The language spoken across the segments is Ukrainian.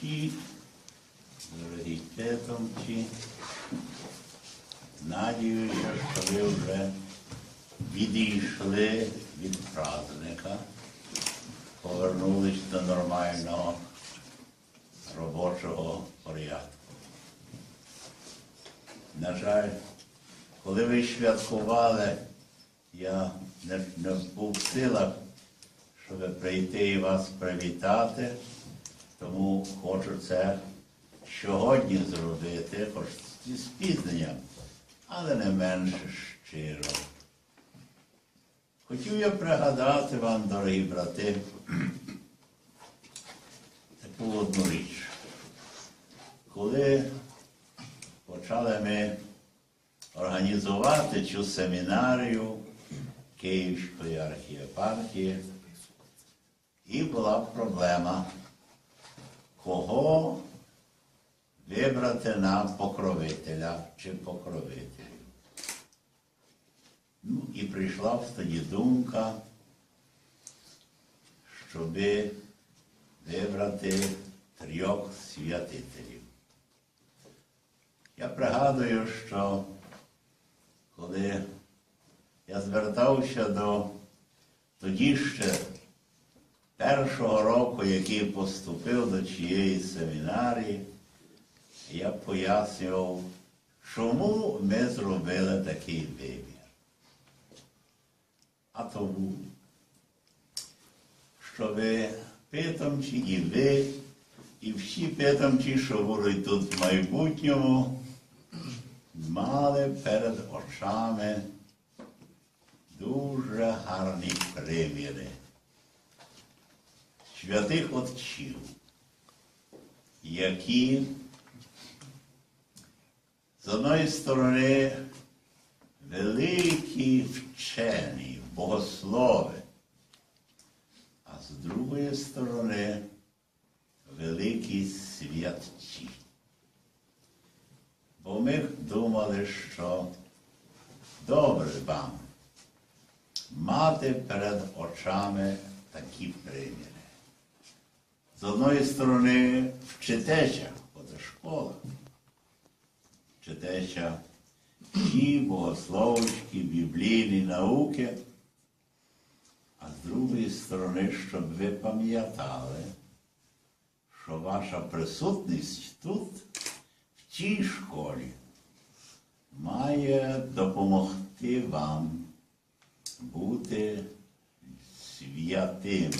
товариші, дорогі тетомці, надіюся, що ви вже відійшли від праздника, повернулись до нормального робочого порядку. На жаль, коли ви святкували, я не, не був в силах, щоб прийти і вас привітати, тому хочу це сьогодні зробити, хоч зі спізненням, але не менше щиро. Хотів я пригадати вам, дорогі брати, таку одну річ. Коли почали ми організувати цю семінарію Київської архієпархії, і була проблема, кого вибрати на покровителя чи покровителів. Ну і прийшла тоді думка, щоби вибрати трьох святителів. Я пригадую, що коли я звертався до тоді ще першого року, який поступив до чиєї семінарії, я пояснював, чому ми зробили такий вибір. А тому, що ви питомці, і ви, і всі питомці, що будуть тут в майбутньому, мали перед очами дуже гарні приміри святих отців, які з одної сторони великі вчені, богослови, а з другої сторони великі святці. Бо ми думали, що добре вам мати перед очами такі приміри. З одної сторони вчитеся, бо це школа, вчитеся ті богословські, біблійні науки, а з другої сторони, щоб ви пам'ятали, що ваша присутність тут, в цій школі, має допомогти вам бути святими,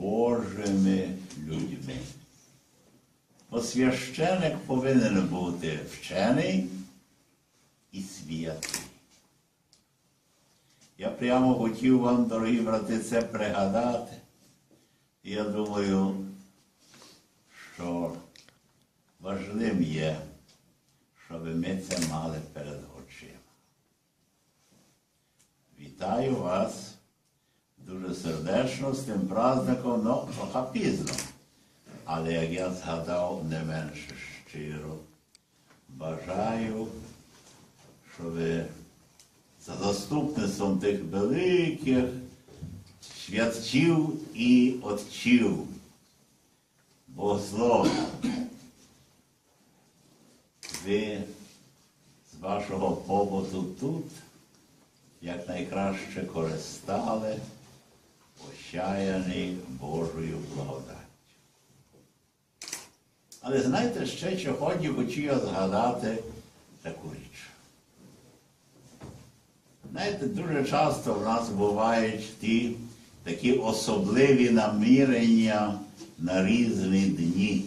Божими людьми. Бо священик повинен бути вчений і святий. Я прямо хотів вам, дорогі брати, це пригадати. Я думаю, що важливим є, щоб ми це мали перед очима. Вітаю вас дуже сердечно з тим праздником, ну, трохи пізно. Але як я згадав, не менше щиро. Бажаю, щоб за заступництвом тих великих святців і отців, богословів, ви з вашого побуту тут якнайкраще користали, ощаяні Божою благодаттю. Але знаєте, ще сьогодні хочу я згадати таку річ. Знаєте, дуже часто в нас бувають ті такі особливі намірення на різні дні.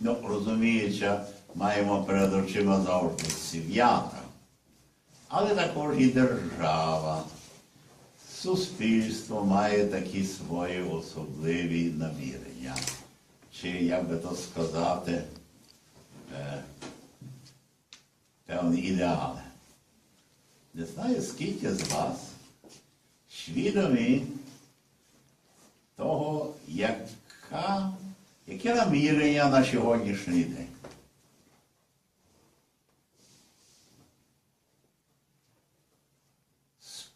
Ну, розуміючи, маємо перед очима завжди свята але також і держава. Суспільство має такі свої особливі намірення. Чи, як би то сказати, е, певні ідеали. Не знаю, скільки з вас свідомі того, яка, яке намірення на сьогоднішній день.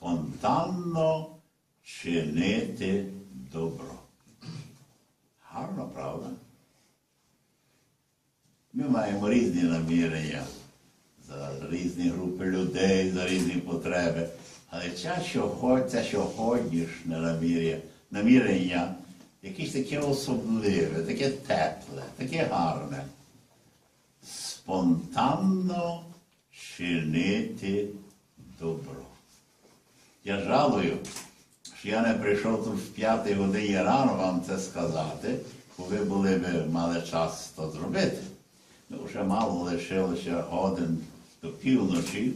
Спонтанно чинити добро. Гарно, правда? Ми маємо різні намірення за різні групи людей, за різні потреби. Але час, що це сьогоднішнє намірення, намірення, якесь таке особливе, таке тепле, таке гарне. Спонтанно чинити добро. Я жалую, що я не прийшов тут в п'ятій годині рано вам це сказати, бо ви були б мали час то зробити. Ну, вже мало лишилося годин до півночі,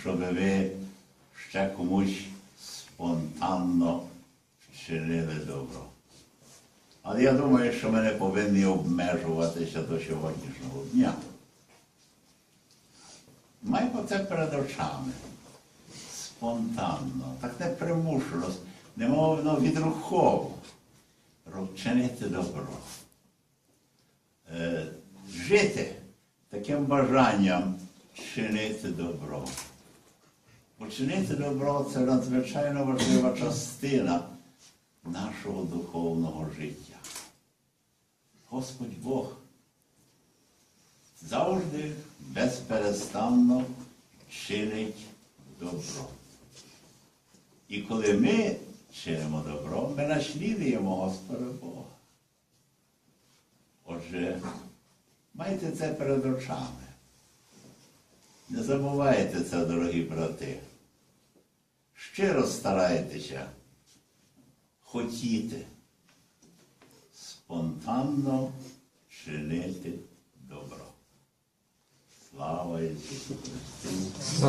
щоб ви ще комусь спонтанно вчинили добро. Але я думаю, що ми не повинні обмежуватися до сьогоднішнього дня. Маємо це перед очами. Спонтанно, так не примушено, немовно відрухово. Чинити добро. Е, жити таким бажанням чинити добро. Бо добро це надзвичайно важлива частина нашого духовного життя. Господь Бог завжди безперестанно чинить добро. І коли ми чинимо добро, ми наслідуємо Господа Бога. Отже, майте це перед очами. Не забувайте це, дорогі брати. Щиро старайтеся хотіти спонтанно чинити добро. Слава Ісусу Христу!